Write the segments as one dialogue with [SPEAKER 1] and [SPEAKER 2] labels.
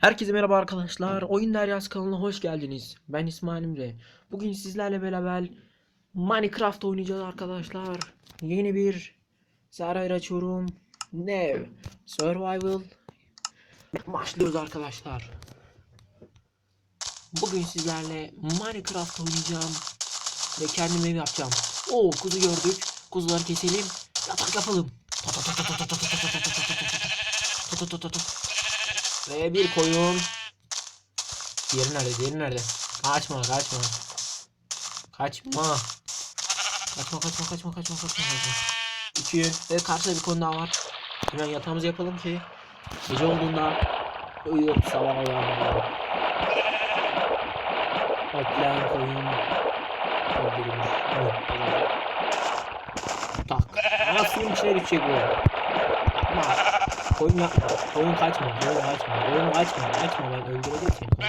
[SPEAKER 1] Herkese merhaba arkadaşlar. Oyun Deryası kanalına hoş geldiniz. Ben İsmail İmre. Bugün sizlerle beraber Minecraft oynayacağız arkadaşlar. Yeni bir server açıyorum. Nev Survival başlıyoruz arkadaşlar. Bugün sizlerle Minecraft oynayacağım ve kendim ev yapacağım. Oo kuzu gördük. Kuzuları keselim. Yatak yapalım. Ta Ve bir koyun. Diğeri nerede? Diğeri nerede? Kaçma, kaçma. Kaçma. Kaçma, kaçma, kaçma, kaçma, kaçma, kaçma. İki. Ve karşıda bir konu daha var. Hemen yatağımızı yapalım ki gece olduğunda uyuyup sabah uyanmayalım. Otlayan koyun. evet. Tak. Suyun içine düşecek bu. Yapma. Koyun yapma. Koyun kaçma. Koyun kaçma. Koyun kaçma. Kaçma ben öldüreceğim seni.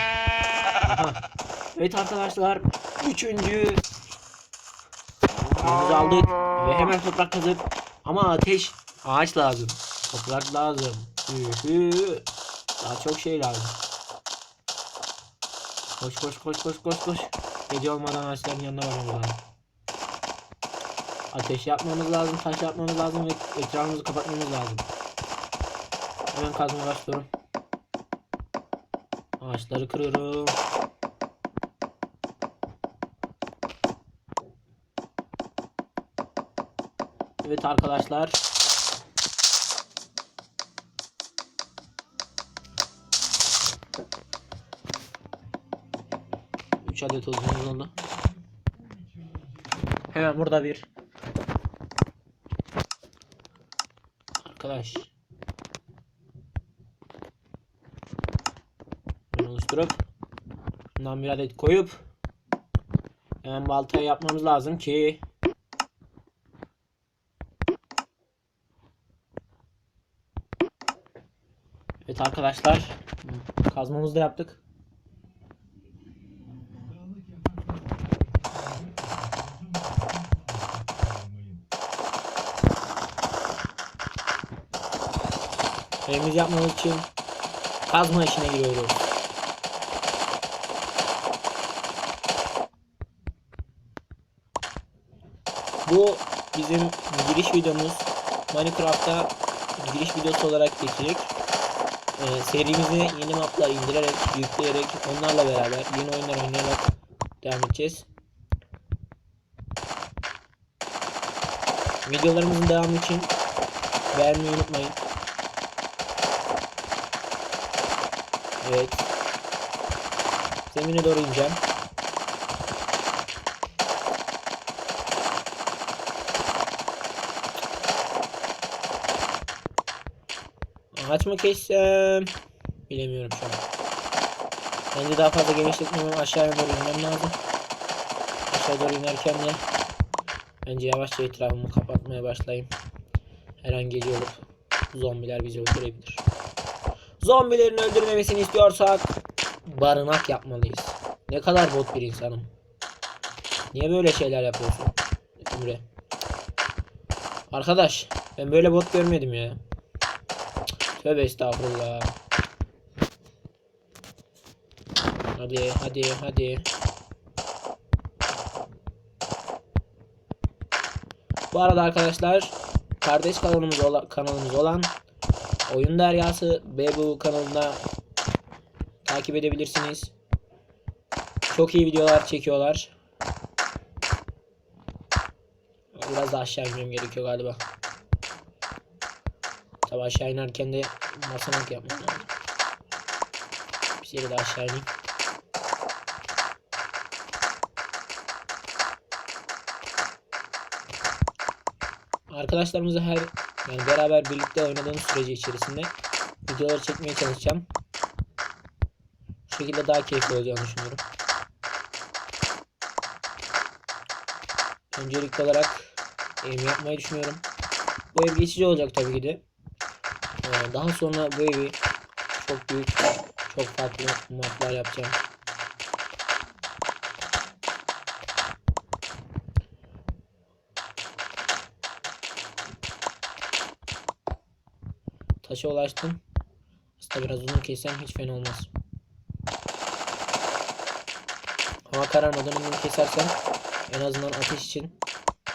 [SPEAKER 1] Evet arkadaşlar. Üçüncü. Koyumuzu aldık. Ve hemen toprak kazıp. Ama ateş. Ağaç lazım. Toprak lazım. Daha çok şey lazım. Koş koş koş koş koş koş. Gece olmadan ağaçların yanına varmamız lazım. Ateş yapmamız lazım, taş yapmamız lazım ve etrafımızı kapatmamız lazım. Hemen kazmaya başlıyorum. Ağaçları kırıyorum. Evet arkadaşlar. Üç adet odunumuz oldu. Hemen burada bir. Arkadaş. Bunu oluşturup bundan bir adet koyup hemen baltayı yapmamız lazım ki Evet arkadaşlar kazmamızı da yaptık. Evimizi yapmamız için kazma işine giriyoruz. Bu bizim giriş videomuz. Minecraft'ta giriş videosu olarak geçecek. Ee, serimizi yeni maplar indirerek, yükleyerek, onlarla beraber yeni oyunlar oynayarak devam edeceğiz. Videolarımızın devamı için beğenmeyi unutmayın. Evet. Zemine doğru ineceğim. Ağaç mı kessem? Bilemiyorum şu an. Bence daha fazla genişletmemem aşağıya doğru inmem lazım. Aşağı doğru inerken de bence yavaşça etrafımı kapatmaya başlayayım. Her an gece zombiler bizi öldürebilir. Zombilerin öldürmemesini istiyorsak barınak yapmalıyız. Ne kadar bot bir insanım. Niye böyle şeyler yapıyorsun? Emre. Arkadaş ben böyle bot görmedim ya. Tövbe estağfurullah. Hadi hadi hadi. Bu arada arkadaşlar kardeş kanalımız, ola, kanalımız olan Oyun Deryası BBU kanalında takip edebilirsiniz. Çok iyi videolar çekiyorlar. Biraz daha aşağı inmem gerekiyor galiba. Tabi aşağı inerken de basamak yapmam lazım. Bir yere daha aşağı ineyim. Arkadaşlarımızı her yani beraber birlikte oynadığımız sürece içerisinde videoları çekmeye çalışacağım. Bu şekilde daha keyifli olacağını düşünüyorum. Öncelikli olarak evimi yapmayı düşünüyorum. Bu ev geçici olacak tabii ki de. Ee, daha sonra bu evi çok büyük, çok farklı modlar yapacağım. Taşa ulaştım. Da biraz uzun kessem hiç fena olmaz. Hava kararmadan bunu kesersem en azından ateş için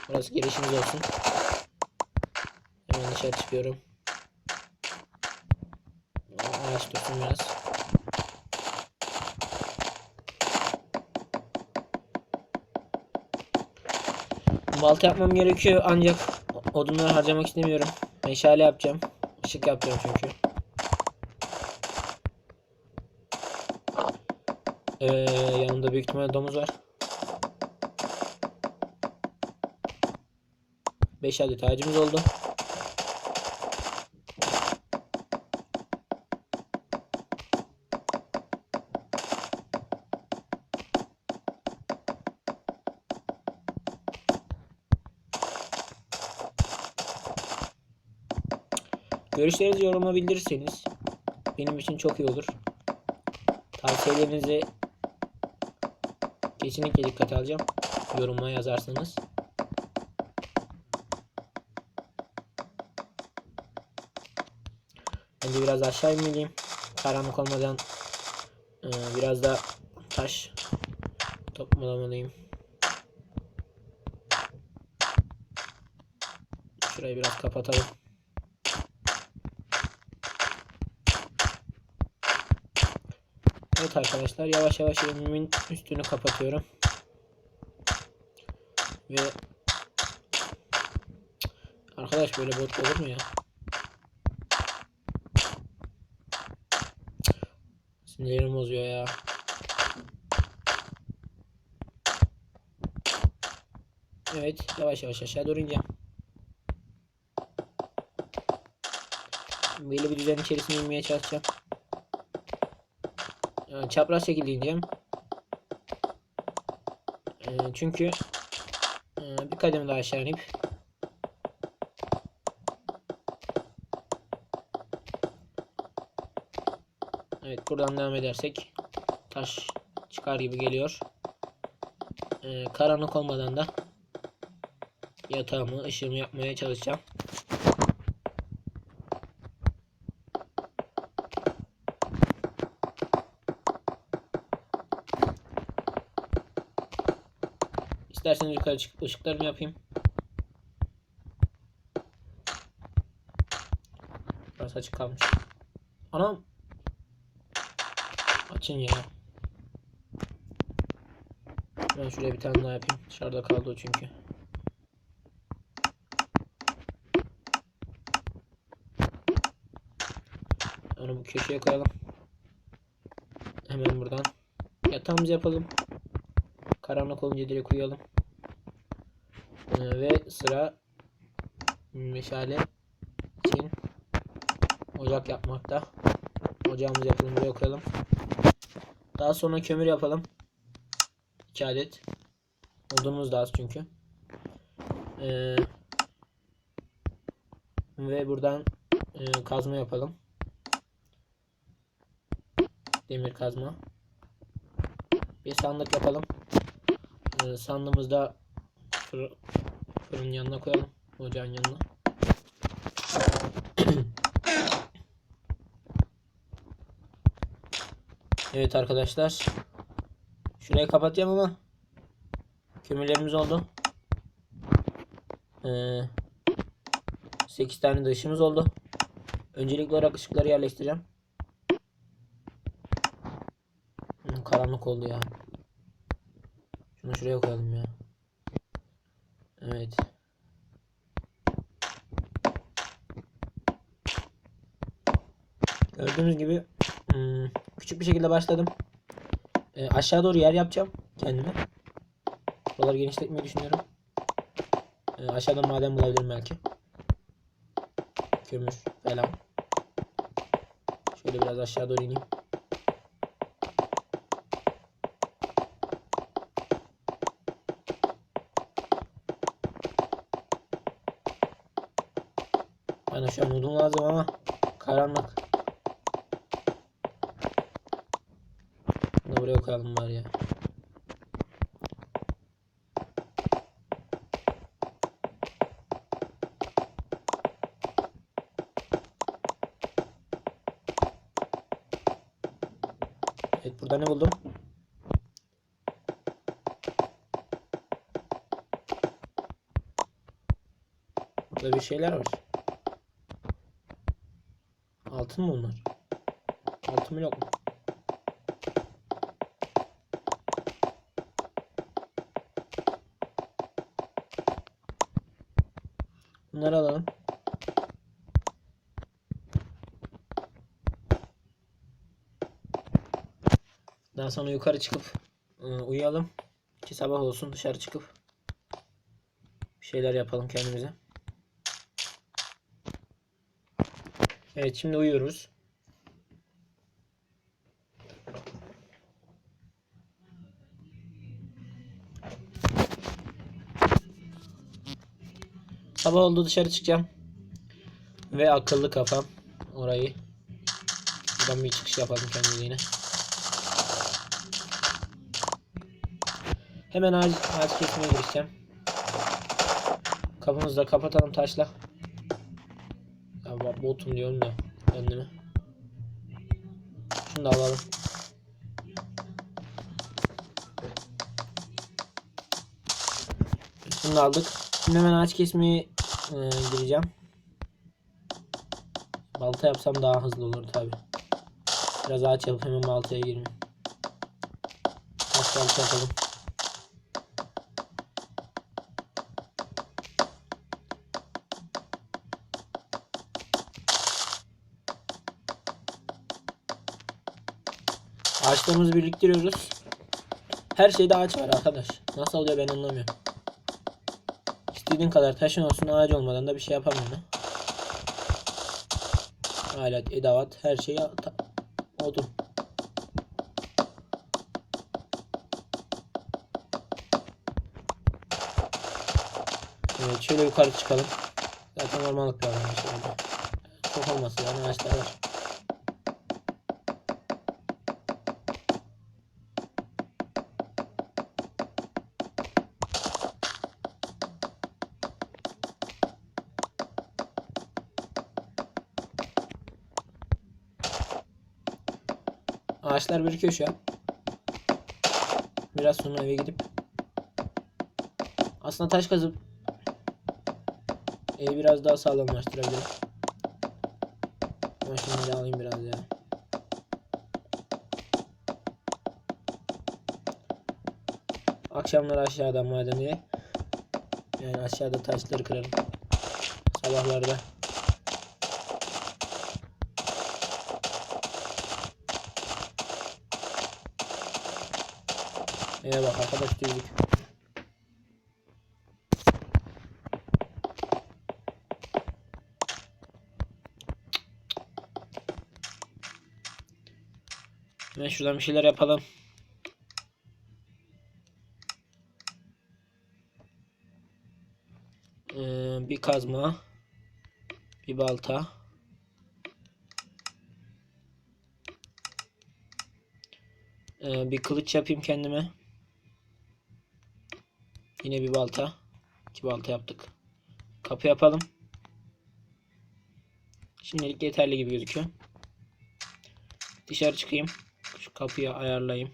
[SPEAKER 1] biraz girişimiz olsun. Hemen dışarı çıkıyorum. Dursun biraz. Balta yapmam gerekiyor ancak odunları harcamak istemiyorum. Meşale yapacağım. Işık yapacağım çünkü. Ee, yanımda büyük ihtimalle domuz var. 5 adet ağacımız oldu. Görüşlerinizi yoruma bildirirseniz benim için çok iyi olur. Tavsiyelerinizi kesinlikle dikkate alacağım. Yoruma yazarsanız. Bence biraz aşağı inmeliyim. Karanlık olmadan e, biraz da taş toplamalıyım. Şurayı biraz kapatalım. Evet arkadaşlar yavaş yavaş evimin üstünü kapatıyorum. Ve Arkadaş böyle bot olur mu ya? Sinirlerim bozuyor ya. Evet yavaş yavaş aşağı doğru ineceğim. Belli bir düzen içerisine inmeye çalışacağım. Yani çapraz şekilde ineceğim. Ee, çünkü e, bir kademe daha aşağı inip Evet buradan devam edersek taş çıkar gibi geliyor. Ee, karanlık olmadan da yatağımı, ışığımı yapmaya çalışacağım. İsterseniz yukarı çıkıp ışıklarımı yapayım. Burası açık kalmış. Anam. Açın ya. Ben şuraya bir tane daha yapayım. Dışarıda kaldı o çünkü. Onu bu köşeye koyalım. Hemen buradan yatağımızı yapalım. Karanlık olunca direkt uyuyalım. Ee, ve sıra meşale için ocak yapmakta. Ocağımızı yapalım buraya koyalım. Daha sonra kömür yapalım. 2 adet. Odunumuz da az çünkü. Ee, ve buradan e, kazma yapalım. Demir kazma. Bir sandık yapalım. Ee, sandığımızda fırın yanına koyalım. Ocağın yanına. evet arkadaşlar. Şurayı kapatacağım ama kömürlerimiz oldu. Ee, 8 tane de ışığımız oldu. Öncelikli olarak ışıkları yerleştireceğim. Hı, karanlık oldu ya. Şunu şuraya koyalım ya. Evet. Gördüğünüz gibi hmm, küçük bir şekilde başladım. Ee, aşağı doğru yer yapacağım kendime. Buraları genişletmeyi düşünüyorum. Ee, aşağıda maden bulabilirim belki. Kömür falan. Şöyle biraz aşağı doğru ineyim. Bana şu an odun lazım ama karanlık. Bunu buraya koyalım var ya. Evet burada ne buldum? Burada bir şeyler var. Altın mı bunlar? Altın yok mu? Bunları alalım. Daha sonra yukarı çıkıp e, uyuyalım. Ki sabah olsun dışarı çıkıp bir şeyler yapalım kendimize. Evet şimdi uyuyoruz. Sabah oldu dışarı çıkacağım. Ve akıllı kafam orayı buradan bir çıkış yapalım kendimize yine. Hemen ağaç, ağaç kesmeye girişeceğim. Kapımızı da kapatalım taşla. Bo- botum diyorum da kendime. Şunu da alalım. Şunu da aldık. Şimdi hemen ağaç kesmeye e, gireceğim. Balta yapsam daha hızlı olur tabi. Biraz ağaç yapıp hemen baltaya gireyim. Taş balta yapalım. Ağaçlarımızı biriktiriyoruz. Her şeyde ağaç var arkadaş. Nasıl oluyor ben anlamıyorum. İstediğin kadar taşın olsun ağaç olmadan da bir şey yapamıyorum. Alet, edavat, her şey ta- odun. Evet şöyle yukarı çıkalım. Zaten ormanlık bir alan şöyle. Çok olması yani ağaçlar var. Ağaçlar birikiyor şu an. Biraz sonra eve gidip aslında taş kazıp evi biraz daha sağlamlaştırabilirim. Ama şunları alayım biraz ya. Akşamları aşağıdan madeniye yani aşağıda taşları kırarım. Sabahlarda Eve bak arkadaş düzlük. Hemen şuradan bir şeyler yapalım. Ee, bir kazma. Bir balta. Ee, bir kılıç yapayım kendime. Yine bir balta. İki balta yaptık. Kapı yapalım. Şimdilik yeterli gibi gözüküyor. Dışarı çıkayım. Şu kapıyı ayarlayayım.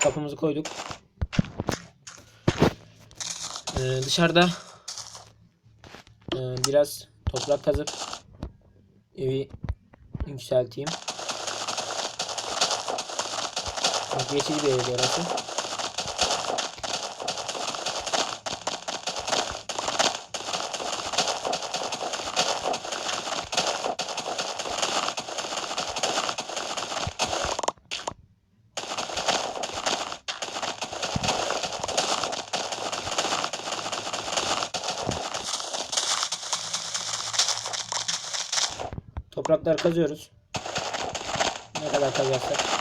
[SPEAKER 1] Kapımızı koyduk. Ee, dışarıda e, biraz toprak kazıp evi yükselteyim. Geçici bir ev orası. Toprakları kazıyoruz. Ne kadar kazarsak.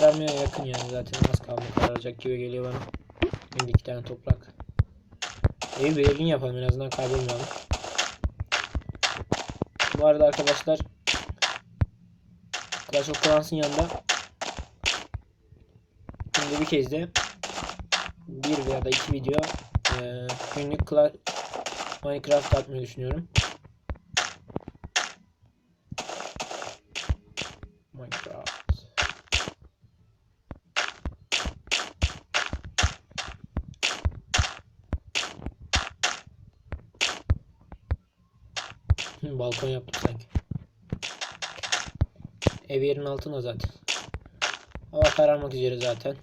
[SPEAKER 2] Kararmaya yakın yani zaten az kaldı kararacak gibi geliyor bana. Şimdi iki tane toprak. Evi bir evin yapalım en azından kaybolmayalım. Bu arada arkadaşlar Clash of Clans'ın yanında şimdi bir kez de bir veya da iki video eee günlük Minecraft atmayı düşünüyorum. Hı, Balkon yaptık sanki. Ev yerin altında zaten. Hava kararmak üzere zaten.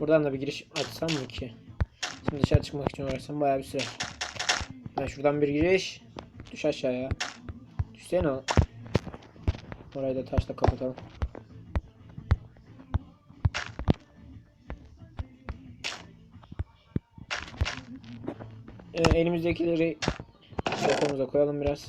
[SPEAKER 2] Buradan da bir giriş açsam mı ki? Şimdi dışarı çıkmak için uğraşsam bayağı bir sürer. Ben şuradan bir giriş. Düş aşağıya. Düşsene o. Orayı da taşla kapatalım. Ee, elimizdekileri depomuza koyalım biraz.